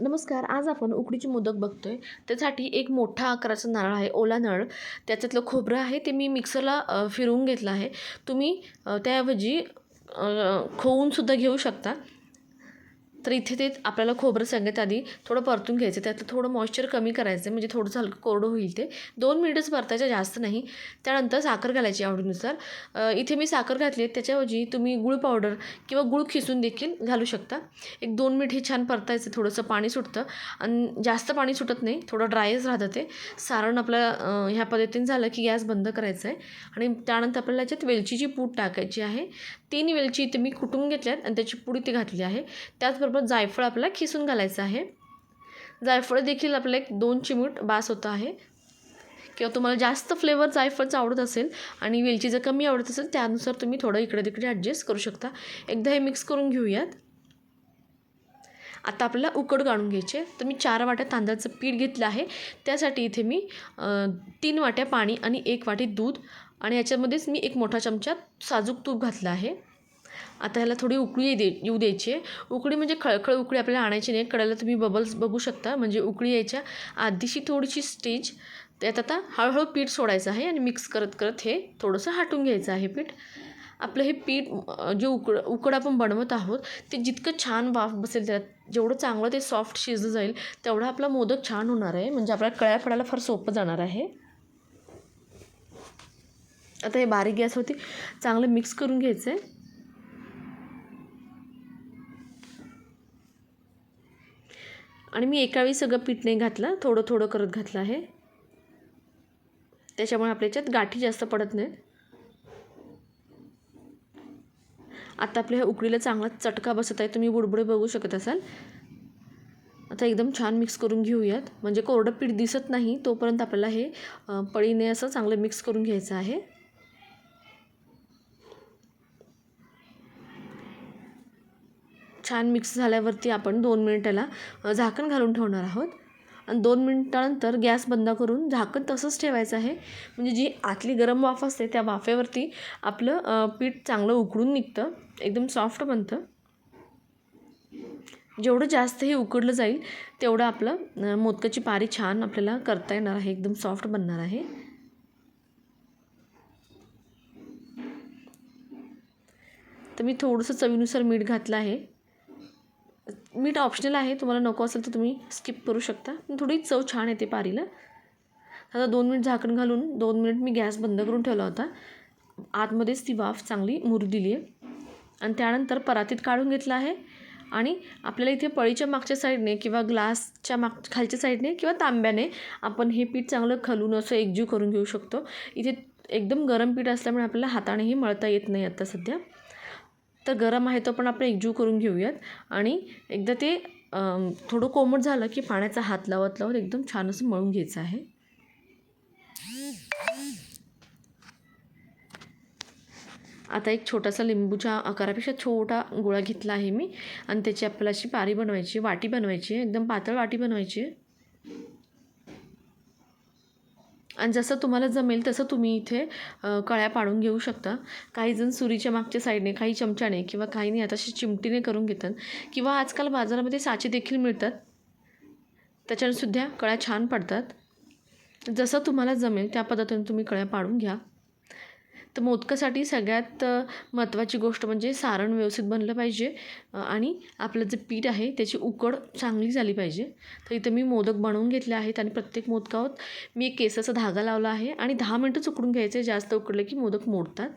नमस्कार आज आपण उकडीचे मोदक बघतोय. त्यासाठी एक मोठा आकाराचा नारळ आहे ओला नारळ. त्याच्यातलं खोबरं आहे ते मी मिक्सरला फिरवून घेतलं आहे. तुम्ही त्याऐवजी खोवूनसुद्धा घेऊ शकता. तर इथे ते आपल्याला खोबरं सगळ्यात आधी थोडं परतून घ्यायचं त्यातलं थोडं मॉइश्चर कमी करायचं आहे म्हणजे थोडंसं हलकं कोरडं होईल ते. दोन मिनिटच परतायचं जास्त नाही. त्यानंतर साखर घालायची आवडीनुसार. इथे मी साखर घातली आहे त्याच्याऐवजी तुम्ही गुळ पावडर किंवा गुळ खिसून देखील घालू शकता. एक दोन मिनिट हे छान परतायचं थोडंसं पाणी सुटतं. आणि जास्त पाणी सुटत नाही थोडं ड्रायच राहतं ते. सारण आपलं ह्या पद्धतीने झालं की गॅस बंद करायचा आहे आणि त्यानंतर आपल्याला याच्यात वेलचीची पूड टाकायची आहे. तीन वेलची इथे मी कुटून घेतल्यात आणि त्याची पूड इथे घातली आहे. त्याचबरोबर जायफळ आपल्याला खिसून घालायचं आहे. जायफळ देखील आपल्याला एक दोन चिमूट बास होतं आहे. किंवा तुम्हाला जास्त फ्लेवर जायफळचं आवडत असेल आणि वेलची जर कमी आवडत असेल त्यानुसार तुम्ही थोडं इकडे तिकडे ॲडजस्ट करू शकता. एकदा हे मिक्स करून घेऊयात. आता आपल्याला उकड काढून घ्यायचे. तर मी चार वाट्या तांदळाचं पीठ घेतलं आहे. त्यासाठी इथे मी तीन वाट्या पाणी आणि एक वाटी दूध आणि याच्यामध्येच मी एक मोठा चमचा साजूक तूप घातलं आहे. आता ह्याला थोडी उकळी दे येऊ द्यायची आहे. उकळी म्हणजे खळखळ उकळी आपल्याला आणायची नाही. कडायला तुम्ही बबल्स बघू शकता. म्हणजे उकळी यायच्या आधीशी थोडीशी स्टेज. त्यात आता हळूहळू पीठ सोडायचं आहे आणि मिक्स करत करत हे थोडंसं हाटून घ्यायचं आहे पीठ. आपलं हे पीठ जे उकड उकड आपण बनवत आहोत ते जितकं छान वाफ बसेल त्यात जेवढं चांगलं ते सॉफ्ट शिजलं जाईल तेवढा आपला मोदक छान होणार आहे. म्हणजे आपल्याला कळ्या फडायला फार सोपं जाणार आहे. आता हे बारीक गॅसवरती चांगलं मिक्स करून घ्यायचं आहे. आणि मी एकावेळी सगळं पीठ नाही घातलं थोडं थोडं करत घातलं आहे. त्याच्यामुळे आपल्या याच्यात गाठी जास्त पडत नाहीत. आता आपल्या ह्या उकडीला चांगला चटका बसत आहे तुम्ही बुडबुडे बघू शकत असाल. आता एकदम छान मिक्स करून घेऊयात. म्हणजे कोरडं पीठ दिसत नाही तोपर्यंत आपल्याला हे पळीने असं चांगलं मिक्स करून घ्यायचं आहे. छान मिक्स झाल्यावरती आपण दोन मिनिटाला झाकण घालून ठेवणार आहोत. आणि दोन मिनटानंतर गॅस बंद करून झाकण तसंच ठेवायचं आहे. म्हणजे जी आतली गरम वाफ असते त्या वाफेवरती आपलं पीठ चांगलं उकडून निघतं. एकदम सॉफ्ट बनतं. जेवढं जास्त हे उकडलं जाईल तेवढं आपलं मोदकाची पारी छान आपल्याला करता येणार आहे. एकदम सॉफ्ट बनणार आहे. तर मी थोडंसं चवीनुसार मीठ घातलं आहे. मीठ ऑप्शनल आहे तुम्हाला नको असेल तर तुम्ही स्किप करू शकता. पण थोडी चव छान येते पारीला. आता दोन मिनिट झाकण घालून दोन मिनिट मी गॅस बंद करून ठेवला होता. आतमध्येच ती वाफ चांगली मुरू दिली आहे आणि त्यानंतर परातीत काढून घेतलं आहे. आणि आपल्याला इथे पळीच्या मागच्या साईडने किंवा ग्लासच्या माग खालच्या साईडने किंवा तांब्याने आपण हे पीठ चांगलं खलून असं एकजीव करून घेऊ शकतो. इथे एकदम गरम पीठ असल्यामुळे आपल्याला हातानेही मळता येत नाही आत्ता सध्या. तर गरम आहे तो पण आपण एकजीव करून घेऊयात. आणि एकदा ते थोडं कोमट झालं की पाण्याचा हात लावत लावत एकदम छान असं मळून घ्यायचं आहे. आता एक छोटासा लिंबूच्या आकारापेक्षा छोटा गोळा घेतला आहे मी. आणि त्याची आपल्याला अशी पारी बनवायची वाटी बनवायची आहे एकदम पातळ वाटी बनवायची आहे. आणि जसं तुम्हाला जमेल तसं तुम्ही इथे कळ्या पाडून घेऊ शकता. काही जण सुरीच्या मागच्या साईडने काही चमच्याने किंवा काही नाही आता अशी चिमटीने करून घेतात. किंवा आजकाल बाजारामध्ये साचे देखील मिळतात. त्याच्याने सुद्धा कळ्या छान पडतात. जसं तुम्हाला जमेल त्या पद्धतीने तुम्ही कळ्या पाडून घ्या. तर मोदकासाठी सगळ्यात महत्त्वाची गोष्ट म्हणजे सारण व्यवस्थित बनलं पाहिजे आणि आपलं जे पीठ आहे त्याची उकड चांगली झाली पाहिजे. तर इथं मी मोदक बनवून घेतले आहेत आणि प्रत्येक मोदकावर मी एक केसाचा धागा लावला आहे आणि दहा मिनटंच उकडून घ्यायचे जास्त उकडले की मोदक मोडतात.